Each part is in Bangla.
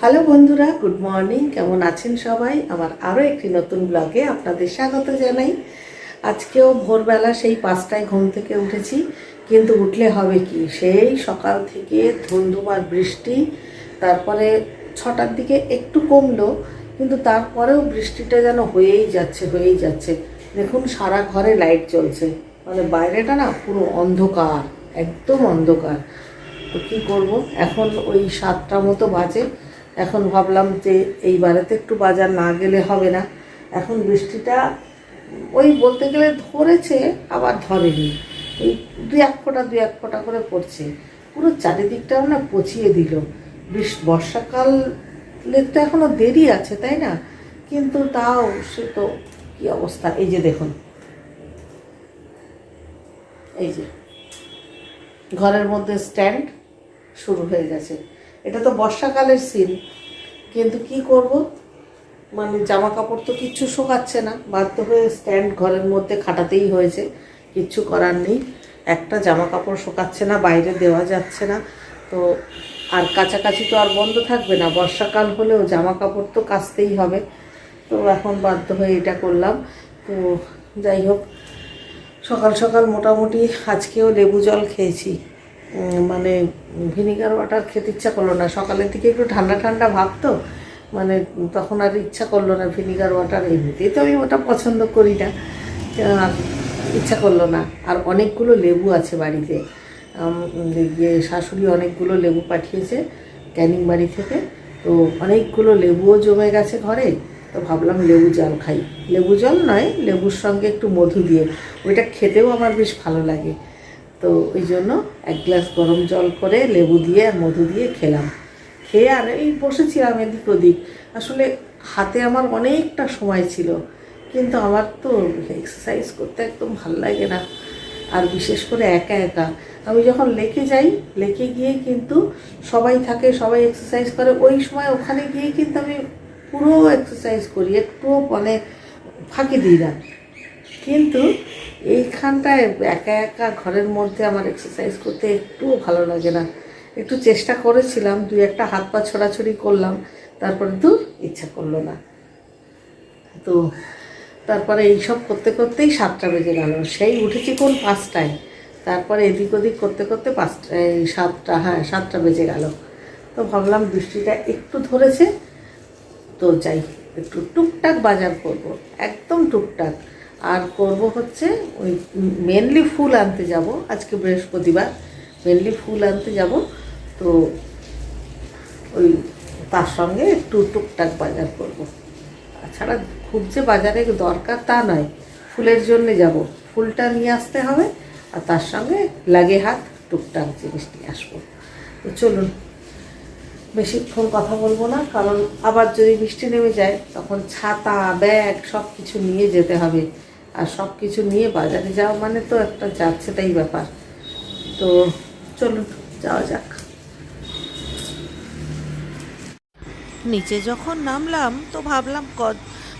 হ্যালো বন্ধুরা, গুড মর্নিং। কেমন আছেন সবাই? আমার আরও একটি নতুন ব্লগে আপনাদের স্বাগত জানাই। আজকেও ভোরবেলা সেই পাঁচটায় ঘুম থেকে উঠেছি, কিন্তু উঠলে হবে কি? সেই সকাল থেকে ধুন্ধুমার বৃষ্টি, তারপরে ছটার দিকে একটু কমলো, কিন্তু তারপরেও বৃষ্টিটা যেন হয়েই যাচ্ছে হয়েই যাচ্ছে। দেখুন, সারা ঘরে লাইট জ্বলছে। মানে বাইরেটা না পুরো অন্ধকার, একদম অন্ধকার। তো কী করব? এখন ওই সাতটা মতো বাজে। এখন ভাবলাম যে এই বারেতে একটু বাজার না গেলে হবে না। এখন বৃষ্টিটা ওই বলতে গেলে ধরেছে, আবার ধরেনি। এই দু এক ফোঁটা দু এক ফোঁটা করে পড়ছে। পুরো চারিদিকটাও না পচিয়ে দিল। বৃষ বর্ষাকালের তো এখনও দেরি আছে, তাই না? কিন্তু তাও সে তো কী অবস্থা। এই যে দেখুন। এই যে। ঘরের মধ্যে স্ট্যান্ড শুরু হয়ে গেছে। এটা তো বর্ষাকালের সিন কিন্তু কি করব? মানে জামা কাপড় তো কিচ্ছু শোকাচ্ছে না। বাধ্য হয়ে স্ট্যান্ড ঘরের মধ্যে খাটাতেই হয়েছে। কিচ্ছু করার নেই। একটা জামা কাপড় শোকাচ্ছে না, বাইরে দেওয়া যাচ্ছে না। তো আর কাছাকাছি তো আর বন্ধ থাকবে না। বর্ষাকাল হলেও জামা কাপড় তো কাচতেই হবে। তো এখন বাধ্য হয়ে এটা করলাম। তো যাই হোক, সকাল সকাল মোটামুটি আজকেও লেবু জল খেয়েছি। মানে ভিনিগার ওয়াটার খেতে ইচ্ছা করল না। সকালের দিকে একটু ঠান্ডা ঠান্ডা ভাব তো মানে তখন আর ইচ্ছা করল না ভিনিগার ওয়াটার এমনিতেই তো আমি ওটা পছন্দ করি না ইচ্ছা করল না। আর অনেকগুলো লেবু আছে বাড়িতে। ইয়ে শাশুড়ি অনেকগুলো লেবু পাঠিয়েছে ক্যানিং বাড়ি থেকে। তো অনেকগুলো লেবুও জমে গেছে ঘরে। তো ভাবলাম লেবু জল খাই। লেবু জল নয়, লেবুর সঙ্গে একটু মধু দিয়ে। ওইটা খেতেও আমার বেশ ভালো লাগে। তো ওই জন্য এক গ্লাস গরম জল করে লেবু দিয়ে আর মধু দিয়ে খেলাম। খেয়ে আর এই বসেছিলাম এদিক ওদিক। আসলে হাতে আমার অনেকটা সময় ছিল, কিন্তু আমার তো এক্সারসাইজ করতে একদম ভালো লাগে না। আর বিশেষ করে একা একা। আমি যখন লেকে যাই, লেকে গিয়ে কিন্তু সবাই থাকে, সবাই এক্সারসাইজ করে। ওই সময় ওখানে গিয়ে কিন্তু আমি পুরো এক্সারসাইজ করি একটু মানে ফাঁকি দিই না। কিন্তু এইখানটায় একা একা ঘরের মধ্যে আমার এক্সারসাইজ করতে একটুও ভালো লাগে না। একটু চেষ্টা করেছিলাম, দুই একটা হাত পা ছোড়াছড়ি করলাম, তারপরে তো ইচ্ছা করল না। তো তারপরে এইসব করতে করতেই সাতটা বেজে গেল। সেই উঠেছি কোন পাঁচটায়? তারপরে এদিক ওদিক করতে করতে পাঁচটা, এই সাতটা হ্যাঁ সাতটা বেজে গেল। তো ভাবলাম বৃষ্টিটা একটু ধরেছে, তো যাই, একটু টুকটাক বাজার করব, একদম টুকটাক। আর করব হচ্ছে ওই মেনলি ফুল আনতে যাব। আজকে বৃহস্পতিবার। মেনলি ফুল আনতে যাব। তো ওই তার সঙ্গে একটু টুকটাক বাজার করব। তাছাড়া খুব যে বাজারে দরকার তা নয়। ফুলের জন্য যাব। ফুলটা নিয়ে আসতে হবে আর তার সঙ্গে লাগে হাত টুকটাক জিনিস নিয়ে আসব। তো চলুন, বেশিক্ষণ কথা বলব না, কারণ আবার যদি বৃষ্টি নেমে যায়, তখন ছাতা, ব্যাগ সব কিছু নিয়ে যেতে হবে। আর সব কিছু নিয়ে বাজারে যাওয়া মানে তো একটা যাচ্ছে তাই ব্যাপার। তো চলুন, যাওয়া যাক। নিচে যখন নামলাম তো ভাবলাম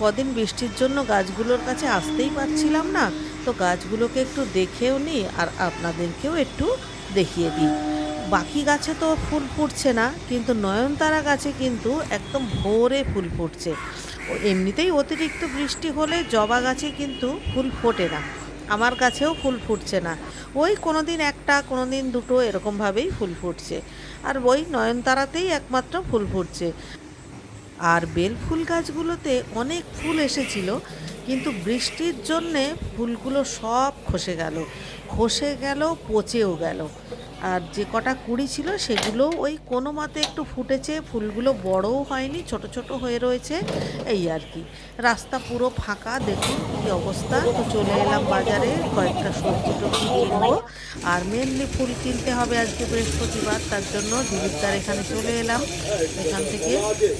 কদিন বৃষ্টির জন্য গাছগুলোর কাছে আসতেই পারছিলাম না। তো গাছগুলোকে একটু দেখেও নিই আর আপনাদেরকেও একটু দেখিয়ে দিই। বাকি গাছে তো ফুল ফুটছে না, কিন্তু নয়নতারা গাছে কিন্তু একদম ভোরে ফুল ফুটছে। এমনিতেই অতিরিক্ত বৃষ্টি হলে জবা গাছে কিন্তু ফুল ফোটে না। আমার কাছেও ফুল ফুটছে না। ওই কোনো দিন একটা কোনো দিন দুটো এরকমভাবেই ফুল ফুটছে। আর ওই নয়নতারাতেই একমাত্র ফুল ফুটছে। আর বেল ফুল গাছগুলোতে অনেক ফুল এসেছিল, কিন্তু বৃষ্টির জন্যে ফুলগুলো সব খসে গেল। খসে গেল, পচেও গেল। আর যে কটা কুড়ি ছিল সেগুলো ওই কোনো মতে একটু ফুটেছে, ফুলগুলো বড়ও হয়নি, ছোট ছোট হয়ে রয়েছে, এই আর কি। রাস্তা পুরো ফাঁকা, দেখুন কী অবস্থা। তো চলে এলাম বাজারে, কয়েকটা সবজি টবজি কিনবো। আর মেনলি ফুল কিনতে হবে আজকে বৃহস্পতিবার, তার জন্য দিদিদার এখানে চলে এলাম। এখান থেকে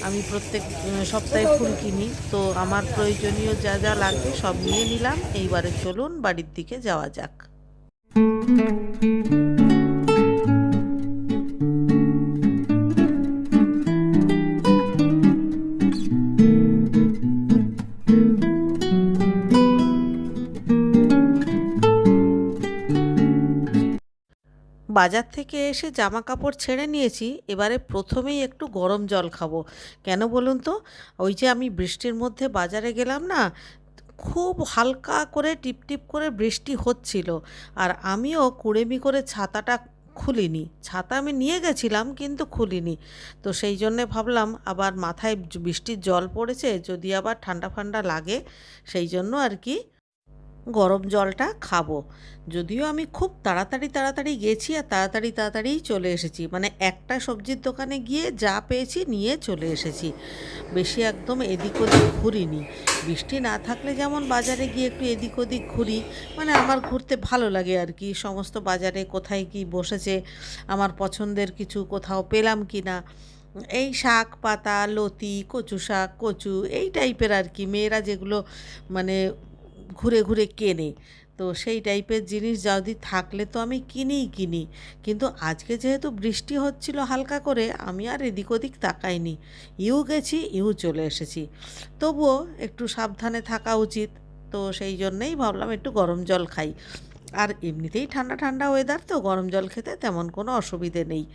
আমি প্রত্যেক সপ্তাহে ফুল কিনি। তো আমার প্রয়োজনীয় যা যা লাগবে সব নিয়ে নিলাম। এইবারে চলুন বাড়ির দিকে যাওয়া যাক। বাজার থেকে এসে জামা কাপড় ছেড়ে নিয়েছি, এবারে প্রথমেই একটু গরম জল খাব। কেন বলুন তো? ওই যে আমি বৃষ্টির মধ্যে বাজারে গেলাম না, খুব হালকা করে টিপটিপ করে বৃষ্টি হচ্ছিল। আর আমিও কুড়েমি করে ছাতাটা খুলিনি। ছাতা আমি নিয়ে গেছিলাম কিন্তু খুলিনি। তো সেই জন্যে ভাবলাম আবার মাথায় বৃষ্টির জল পড়েছে, যদি আবার ঠান্ডা ফান্ডা লাগে, সেই জন্য আর কি গরম জলটা খাব। যদিও আমি খুব তাড়াতাড়ি তাড়াতাড়ি গেছি আর তাড়াতাড়ি তাড়াতাড়িই চলে এসেছি। মানে একটা সবজির দোকানে গিয়ে যা পেয়েছি নিয়ে চলে এসেছি। বেশি একদম এদিক ওদিক ঘুরিনি। বৃষ্টি না থাকলে যেমন বাজারে গিয়ে একটু এদিক ওদিক ঘুরি মানে আমার ঘুরতে ভালো লাগে আর কি। সমস্ত বাজারে কোথায় কি বসেছে, আমার পছন্দের কিছু কোথাও পেলাম কি না। এই শাক পাতা, লতি, কচু শাক, কচু, এই টাইপের আর কি। মেয়েরা যেগুলো মানে ঘুরে ঘুরে কেনে। তো সেই টাইপের জিনিস যদি থাকলে তো আমি কিনিই কিনি। কিন্তু আজকে যেহেতু বৃষ্টি হচ্ছিল হালকা করে, আমি আর এদিক ওদিক তাকাইনি। ইউ গেছি, ইউ চলে এসেছি। তবুও একটু সাবধানে থাকা উচিত। তো সেই জন্যেই ভাবলাম একটু গরম জল খাই। আর এমনিতেই ঠান্ডা ঠান্ডা ওয়েদার তো গরম জল খেতে তেমন কোনো অসুবিধে নেই।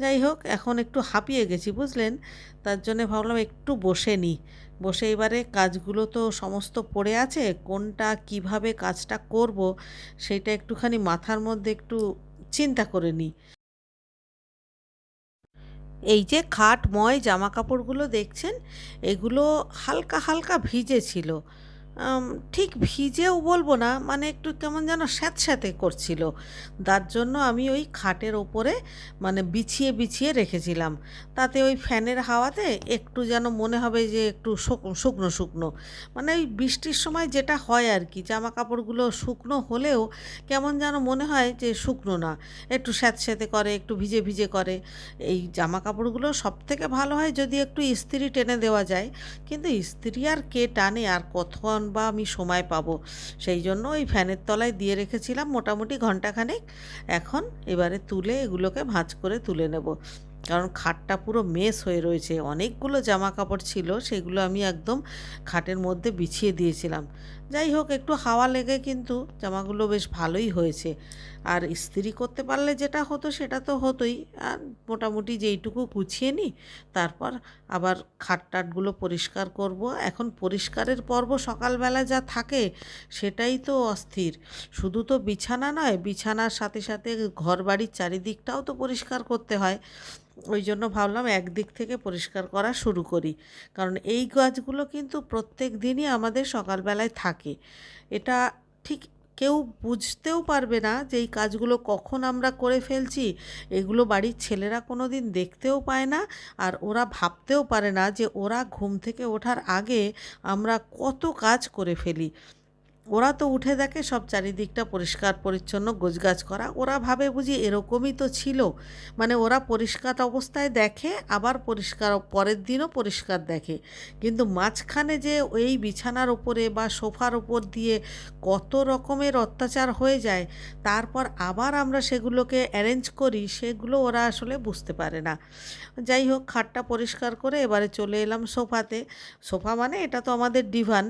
যাই হোক, এখন একটু হাঁপিয়ে গেছি, বুঝলেন? তার জন্যে ভাবলাম একটু বসে নিই বসে এবারে কাজগুলো তো সমস্ত পড়ে আছে, কোনটা কীভাবে কাজটা করব সেটা একটুখানি মাথার মধ্যে একটু চিন্তা করে নিই। এই যে খাট, ময় জামা কাপড়গুলো দেখছেন, এগুলো হালকা হালকা ভিজে ছিল ঠিক ভিজেও বলব না মানে একটু কেমন যেন স্যাঁতস্যাঁতে করছিল। তার জন্য আমি ওই খাটের ওপরে মানে বিছিয়ে বিছিয়ে রেখেছিলাম। তাতে ওই ফ্যানের হাওয়াতে একটু যেন মনে হবে যে একটু শুক- শুকনো শুকনো। মানে ওই বৃষ্টির সময় যেটা হয় আর কি জামা কাপড়গুলো শুকনো হলেও কেমন যেন মনে হয় যে শুকনো না। একটু স্যাঁতস্যাঁতে করে, একটু ভিজে ভিজে করে। এই জামা কাপড়গুলো সব থেকে ভালো হয় যদি একটু ইস্ত্রি টেনে দেওয়া যায়। কিন্তু ইস্ত্রি আর কে টানে আর কতক্ষণ বা আমি সময় পাবো। সেই জন্য ওই ফ্যানের তলায় দিয়ে রেখেছিলাম মোটামুটি ঘন্টাখানেক। এখন এবারে তুলে এগুলোকে ভাঁজ করে তুলে নেব। কারণ খাটটা পুরো মেস হয়ে রয়েছে। অনেকগুলো জামা কাপড় ছিল, সেগুলো আমি একদম খাটের মধ্যে বিছিয়ে দিয়েছিলাম। যাই হোক, একটু হাওয়া লেগে কিন্তু জামাগুলো বেশ ভালোই হয়েছে। আর ইস্ত্রি করতে পারলে যেটা হতো সেটা তো হতোই। আর মোটামুটি যেইটুকু গুছিয়ে নিই, তারপর আবার খাট টাটগুলো পরিষ্কার করব। এখন পরিষ্কারের পর্ব সকালবেলা যা থাকে সেটাই তো অস্থির। শুধু তো বিছানা নয়, বিছানার সাথে সাথে ঘর বাড়ির চারিদিকটাও তো পরিষ্কার করতে হয়। ওই জন্য ভাবলাম একদিক থেকে পরিষ্কার করা শুরু করি। কারণ এই গাছগুলো কিন্তু প্রত্যেক দিনই আমাদের সকালবেলায় থাকে। এটা ঠিক কেউ বুঝতেও পারবে না যে এই কাজগুলো কখন আমরা করে ফেলছি। এগুলো বাড়ির ছেলেরা কোনো দিন দেখতেও পায় না আর ওরা ভাবতেও পারে না যে ওরা ঘুম থেকে ওঠার আগে আমরা কত কাজ করে ফেলি। ওরা তো উঠে দেখে সব চারিদিকটা পরিষ্কার, পরিচ্ছন্ন, গোছগাছ করা। ওরা ভাবে বুঝি এরকমই তো ছিল। মানে ওরা পরিষ্কার অবস্থায় দেখে, আবার পরিষ্কার পরের দিনও পরিষ্কার দেখে। কিন্তু মাঝখানে যে এই বিছানার ওপরে বা সোফার ওপর দিয়ে কত রকমের অত্যাচার হয়ে যায়, তারপর আবার আমরা সেগুলোকে অ্যারেঞ্জ করি, সেগুলো ওরা আসলে বুঝতে পারে না। যাই হোক, খাটটা পরিষ্কার করে এবারে চলে এলাম সোফাতে। সোফা মানে এটা তো আমাদের ডিভান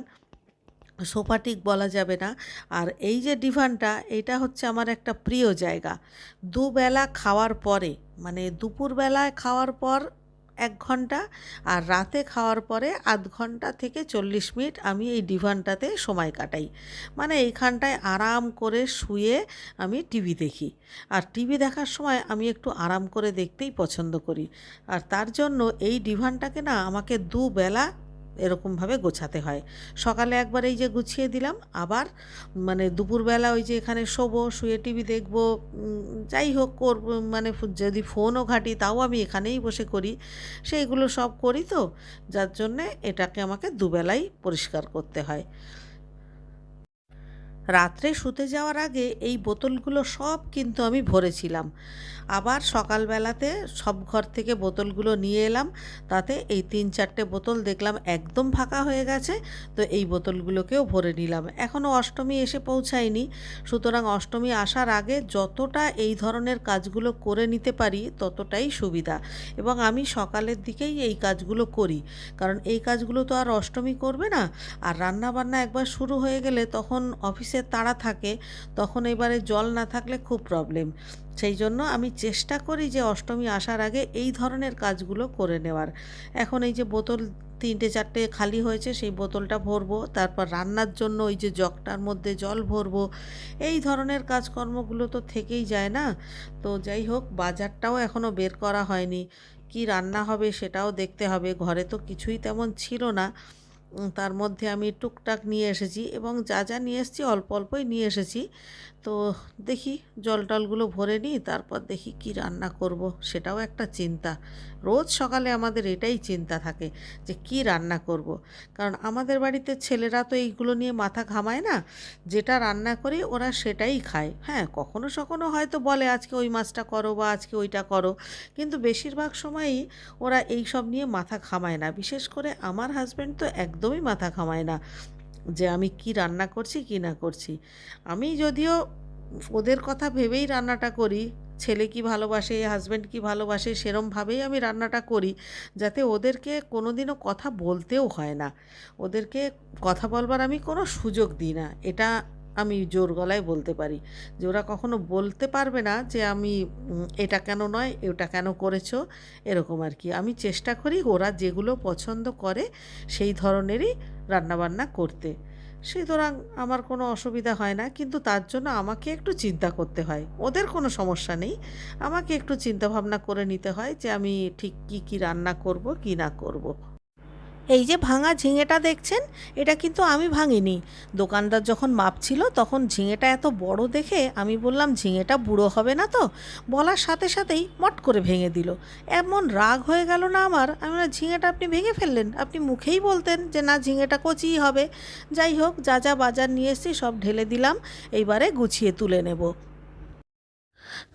সোফা ঠিক বলা যাবে না। আর এই যে ডিভানটা, এটা হচ্ছে আমার একটা প্রিয় জায়গা। দুবেলা খাওয়ার পরে মানে দুপুরবেলায় খাওয়ার পর এক ঘণ্টা আর রাতে খাওয়ার পরে আধ ঘণ্টা থেকে চল্লিশ মিনিট আমি এই ডিভানটাতে সময় কাটাই। মানে এইখানটায় আরাম করে শুয়ে আমি টিভি দেখি। আর টিভি দেখার সময় আমি একটু আরাম করে দেখতেই পছন্দ করি। আর তার জন্য এই ডিভানটাকে না আমাকে দুবেলা এরকমভাবে গোছাতে হয়। সকালে একবার এই যে গুছিয়ে দিলাম, আবার মানে দুপুরবেলা ওই যে এখানে শোবো, শুয়ে টিভি দেখব যাই হোক করব মানে যদি ফোনও ঘাঁটি তাও আমি এখানেই বসে করি। সেইগুলো সব করি তো, যার জন্যে এটাকে আমাকে দুবেলাই পরিষ্কার করতে হয়। রাত্রে শুতে যাওয়ার আগে এই বোতলগুলো সব কিন্তু আমি ভরেছিলাম। আবার সকালবেলাতে সব ঘর থেকে বোতলগুলো নিয়ে এলাম। তাতে এই তিন চারটে বোতল দেখলাম একদম ফাঁকা হয়ে গেছে, তো এই বোতলগুলোকেও ভরে নিলাম। এখনও অষ্টমী এসে পৌঁছায়নি। সুতরাং অষ্টমী আসার আগে যতটা এই ধরনের কাজগুলো করে নিতে পারি ততটাই সুবিধা। এবং আমি সকালের দিকেই এই কাজগুলো করি। কারণ এই কাজগুলো তো আর অষ্টমী করবে না। আর রান্না বান্না একবার শুরু হয়ে গেলে তখন অফিসের তাড়া থাকে, তখন এবারে জল না থাকলে খুব প্রবলেম। সেই জন্য আমি চেষ্টা করি যে অষ্টমী আসার আগে এই ধরনের কাজগুলো করে নেওয়ার। এখন এই যে বোতল তিনটে চারটে খালি হয়েছে, সেই বোতলটা ভরবো, তারপর রান্নার জন্য ওই যে জগটার মধ্যে জল ভরবো। এই ধরনের কাজকর্মগুলো তো থেকেই যায় না। তো যাই হোক, বাজারটাও এখনও বের করা হয়নি। কি রান্না হবে সেটাও দেখতে হবে। ঘরে তো কিছুই তেমন ছিল না। তার মধ্যে আমি টুকটাক নিয়ে এসেছি এবং যা যা নিয়ে এসেছি, অল্প অল্পই নিয়ে এসেছি। তো দেখি জল টলগুলো ভরে নিই, তারপর দেখি কি রান্না করব, সেটাও একটা চিন্তা। রোজ সকালে আমাদের এটাই চিন্তা থাকে যে কি রান্না করব। কারণ আমাদের বাড়িতে ছেলেরা তো এইগুলো নিয়ে মাথা ঘামায় না, যেটা রান্না করি ওরা সেটাই খায়। হ্যাঁ কখনো সখনো হয়তো বলে আজকে ওই মাছটা করো বা আজকে ওইটা করো, কিন্তু বেশিরভাগ সময়ই ওরা এই সব নিয়ে মাথা ঘামায় না। বিশেষ করে আমার হাজব্যান্ড তো একদমই মাথা খামায় না যে আমি কি রান্না করছি, কি না করছি। আমি যদিও ওদের কথা ভেবেই রান্নাটা করি, ছেলে কি ভালোবাসে হাজব্যান্ড কি ভালোবাসে সেরমভাবেই আমি রান্নাটা করি, যাতে ওদেরকে কোনো দিনও কথা বলতেও হয় না। ওদেরকে কথা বলবার আমি কোনো সুযোগ দিই না। এটা আমি জোর গলায় বলতে পারি। যে ওরা কখনো বলতে পারবে না যে আমি এটা কেন নয় এটা কেন করেছ, এরকম আর কি। আমি চেষ্টা করি ওরা যেগুলো পছন্দ করে সেই ধরনেরই রান্নাবান্না করতে। সুতরাং আমার কোনো অসুবিধা হয় না, কিন্তু তার জন্য আমাকে একটু চিন্তা করতে হয়। ওদের কোনো সমস্যা নেই। আমাকে একটু চিন্তাভাবনা করে নিতে হয় যে আমি ঠিক কি কি রান্না করব, কি না করব। এই যে ভাঙা ঝিঙেটা দেখছেন এটা কিন্তু আমি ভাঙিনি। দোকানদার যখন মাপছিল তখন ঝিঙেটা এত বড় দেখে আমি বললাম ঝিঙেটা বুড়ো হবে না তো? বলার সাথে সাথেই মট করে ভেঙে দিল। এমন রাগ হয়ে গেল না আমার। আমি বললাম, ঝিঙেটা আপনি ভেঙে ফেললেন? আপনি মুখেই বলতেন যে না ঝিঙেটা কচিই হবে। যাই হোক যা যা বাজার নিয়ে এসেছি সব ঢেলে দিলাম। এইবারে গুছিয়ে তুলে নেব।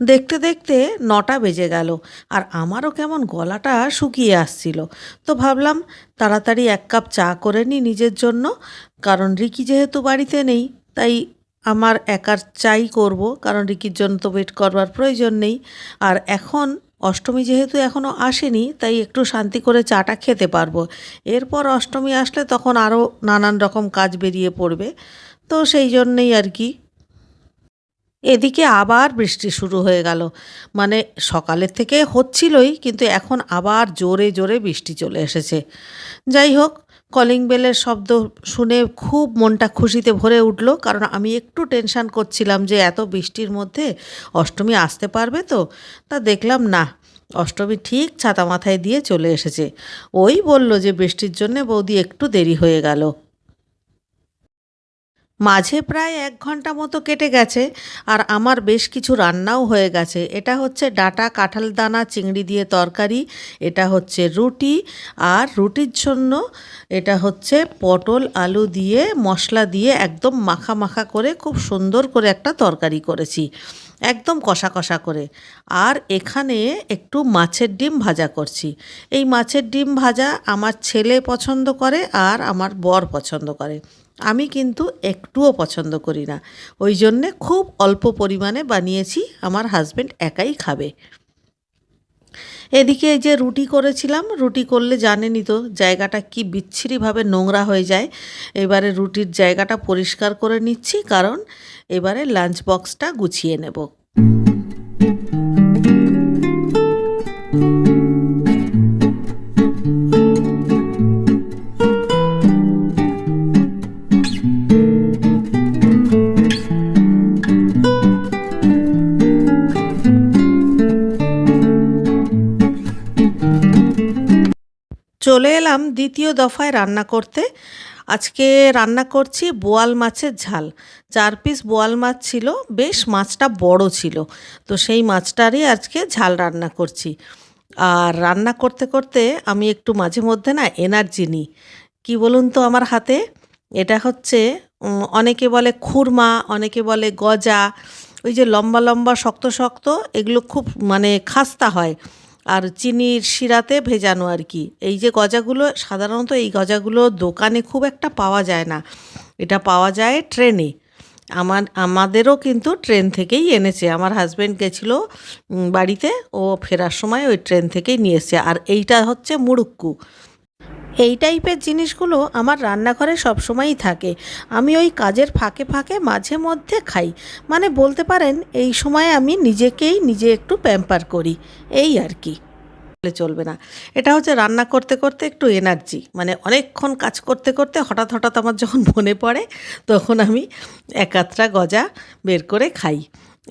দেখতে দেখতে নটা বেজে গেল আর আমারও কেমন গলাটা শুকিয়ে আসছিল। তো ভাবলাম তাড়াতাড়ি এক কাপ চা করে নিই নিজের জন্য, কারণ রিকি যেহেতু বাড়িতে নেই, তাই আমার একার চাই করব, কারণ রিকির জন্য তো ওয়েট করবার প্রয়োজন নেই। আর এখন অষ্টমী যেহেতু এখনও আসেনি, তাই একটু শান্তি করে চাটা খেতে পারব। এরপর অষ্টমী আসলে তখন আরও নানান রকম কাজ বেরিয়ে পড়বে। তো সেই জন্যেই আর কি এদিকে আবার বৃষ্টি শুরু হয়ে গেল। মানে সকালের থেকে হচ্ছিলই, কিন্তু এখন আবার জোরে জোরে বৃষ্টি চলে এসেছে। যাই হোক, কলিং বেলের শব্দ শুনে খুব মনটা খুশিতে ভরে উঠল, কারণ আমি একটু টেনশান করছিলাম যে এত বৃষ্টির মধ্যে অষ্টমী আসতে পারবে তো? তা দেখলাম না, অষ্টমী ঠিক ছাতা মাথায় দিয়ে চলে এসেছে। ওই বলল যে বৃষ্টির জন্যে বৌদি একটু দেরি হয়ে গেল। মাঝে প্রায় এক ঘণ্টা মতো কেটে গেছে আর আমার বেশ কিছু রান্নাও হয়ে গেছে। এটা হচ্ছে ডাটা, কাঁঠাল দানা, চিংড়ি দিয়ে তরকারি, এটা হচ্ছে রুটি আর রুটির জন্য এটা হচ্ছে পটল, আলু দিয়ে মশলা দিয়ে একদম মাখা মাখা করে খুব সুন্দর করে একটা তরকারি করেছি। একদম কষা কষা করে। আর এখানে একটু মাছের ডিম ভাজা করছি। এই মাছের ডিম ভাজা আমার ছেলে পছন্দ করে আর আমার বর পছন্দ করে। আমি কিন্তু একটুও পছন্দ করি না। ওই জন্যে খুব অল্প পরিমাণে বানিয়েছি, আমার হাজব্যান্ড একাই খাবে। এদিকে যে রুটি করেছিলাম, রুটি করলে জানেনি তো জায়গাটা কি বিচ্ছিরিভাবে নোংরা হয়ে যায়। এবারে রুটির জায়গাটা পরিষ্কার করে নিচ্ছি, কারণ এবারে লাঞ্চ বক্সটা গুছিয়ে নেব। চলে এলাম দ্বিতীয় দফায় রান্না করতে। আজকে রান্না করছি বোয়াল মাছের ঝাল। চার পিস বোয়াল মাছ ছিল, বেশ মাছটা বড় ছিল। তো সেই মাছটারই আজকে ঝাল রান্না করছি। আর রান্না করতে করতে আমি একটু মাঝে মধ্যে না এনার্জি নিই। কী বলুন তো আমার হাতে? এটা হচ্ছে অনেকে বলে খুরমা, অনেকে বলে গজা, ওই যে লম্বা লম্বা, শক্ত শক্ত, এগুলো খুব মানে খাস্তা হয়। আর চিনির শিরাতে ভেজানো আর কি। এই যে গজাগুলো, সাধারণত এই গজাগুলো দোকানে খুব একটা পাওয়া যায় না। এটা পাওয়া যায় ট্রেনে। আমার, আমাদেরও কিন্তু ট্রেন থেকেই এনেছে। আমার হাজব্যান্ড গেছিল বাড়িতে, ও ফেরার সময় ওই ট্রেন থেকেই নিয়ে এসছে। আর এইটা হচ্ছে মুড়ুক্কু। এই টাইপের জিনিসগুলো আমার রান্নাঘরে সবসময়ই থাকে। আমি ওই কাজের ফাঁকে ফাঁকে মাঝে মধ্যে খাই। মানে বলতে পারেন, এই সময় আমি নিজেকেই নিজে একটু প্যাম্পার করি। এই আর কি। চলবে না। এটা হচ্ছে রান্না করতে করতে একটু এনার্জি মানে অনেকক্ষণ কাজ করতে করতে হঠাৎ হঠাৎ আমার যখন মনে পড়ে, তখন আমি একাত্রা গজা বের করে খাই।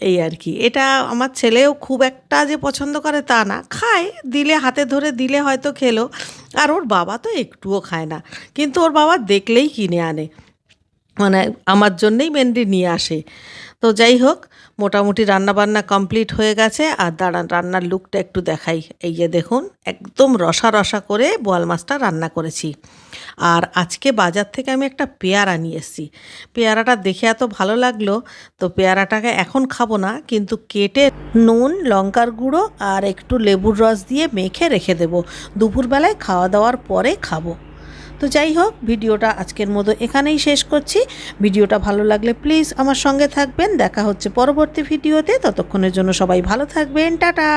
এই আর কি। এটা আমার ছেলেও খুব একটা যে পছন্দ করে তা না। খায়, দিলে, হাতে ধরে দিলে হয়তো খেলো। আর ওর বাবা তো একটুও খায় না। কিন্তু ওর বাবা দেখলেই কিনে আনে। মানে আমার জন্যেই মেনলি নিয়ে আসে। তো যাই হোক মোটামুটি রান্নাবান্না কমপ্লিট হয়ে গেছে। আর দাঁড়ান, রান্নার লুকটা একটু দেখাই। এই যে দেখুন, একদম রসা রসা করে বোয়াল মাছটা রান্না করেছি। আর আজকে বাজার থেকে আমি একটা পেয়ারা নিয়ে এসেছি। পেয়ারাটা দেখে এত ভালো লাগল, তো পেয়ারাটাকে এখন খাব না, কিন্তু কেটে নুন, লঙ্কার গুঁড়ো আর একটু লেবুর রস দিয়ে মেখে রেখে দেবো। দুপুরবেলায় খাওয়া দাওয়ার পরে খাব। তো যাই হোক, ভিডিওটা আজকের মতো এখানেই শেষ করছি। ভিডিওটা ভালো লাগলে প্লিজ আমার সঙ্গে থাকবেন। দেখা হচ্ছে পরবর্তী ভিডিওতে। ততক্ষণের জন্য সবাই ভালো থাকবেন। টাটা!